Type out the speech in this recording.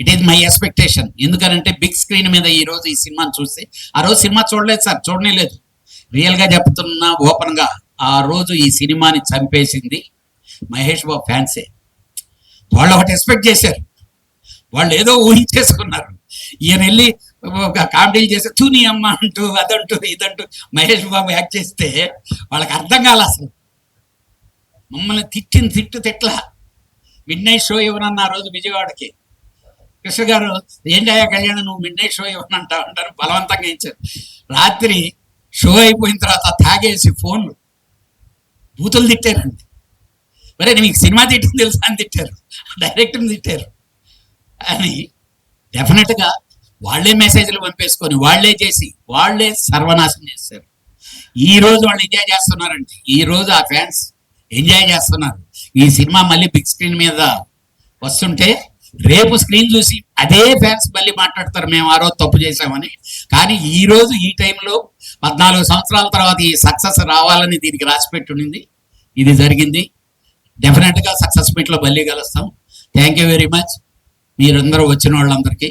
It is my expectation ఎందుకనంటే big screen మీద ఈ రోజు ఈ సినిమాని చూస్తే ఆ రోజు సినిమా చూడలేదు సార్ చూడనే లేదు. రియల్గా చెప్తున్న చెప్తున్నా ఆ రోజు ఈ సినిమాని చంపేసింది మహేష్ బాబు ఫ్యాన్సే. వాళ్ళు ఒకటి ఎక్స్పెక్ట్ చేశారు. వాళ్ళు ఏదో ఊహించేసుకున్నారు. ఈయన వెళ్ళి ఒక కామెడీలు చేస్తే తూని అమ్మ అంటూ అదంటూ ఇదంటూ మహేష్ బాబు యాక్ట్ చేస్తే వాళ్ళకి అర్థం కాలే అసలు. మమ్మల్ని తిట్టిన తిట్టు తిట్ల. మిడ్ నైట్ షో ఇవ్వనన్న ఆ రోజు విజయవాడకి? కృష్ణ గారు ఏంటయ్యా కళ్యాణ్? నువ్వు మిడ్ నైట్ షో ఇవ్వనంటావు. అంటారు బలవంతంగా ఇచ్చారు. రాత్రి షో అయిపోయిన తర్వాత తాగేసి ఫోన్లు బూతులు తిట్టారండి. మరే మీకు సినిమా తిట్టింది తెలుసా? అని తిట్టారు. డైరెక్టర్ని తిట్టారు. అని డెఫినెట్గా వాళ్ళే మెసేజ్లు పంపేసుకొని వాళ్ళే చేసి వాళ్ళే సర్వనాశనం చేస్తారు. ఈ రోజు వాళ్ళు ఎంజాయ్ చేస్తున్నారండి. ఈ రోజు ఆ ఫ్యాన్స్ ఎంజాయ్ చేస్తున్నారు. ఈ సినిమా మళ్ళీ బిగ్ స్క్రీన్ మీద వస్తుంటే రేపు స్క్రీన్ చూసి అదే ఫ్యాన్స్ మళ్ళీ మాట్లాడతారు మేము ఆ రోజు తప్పు చేసామని కానీ ఈ రోజు ఈ టైంలో పద్నాలుగు సంవత్సరాల తర్వాత ఈ సక్సెస్ రావాలని దీనికి రాసి పెట్టుండింది ఇది జరిగింది. డెఫినెట్గా సక్సెస్ మీట్లో మళ్ళీ కలుస్తాం. థ్యాంక్ యూ వెరీ మచ్ మీరందరూ వచ్చిన వాళ్ళందరికీ.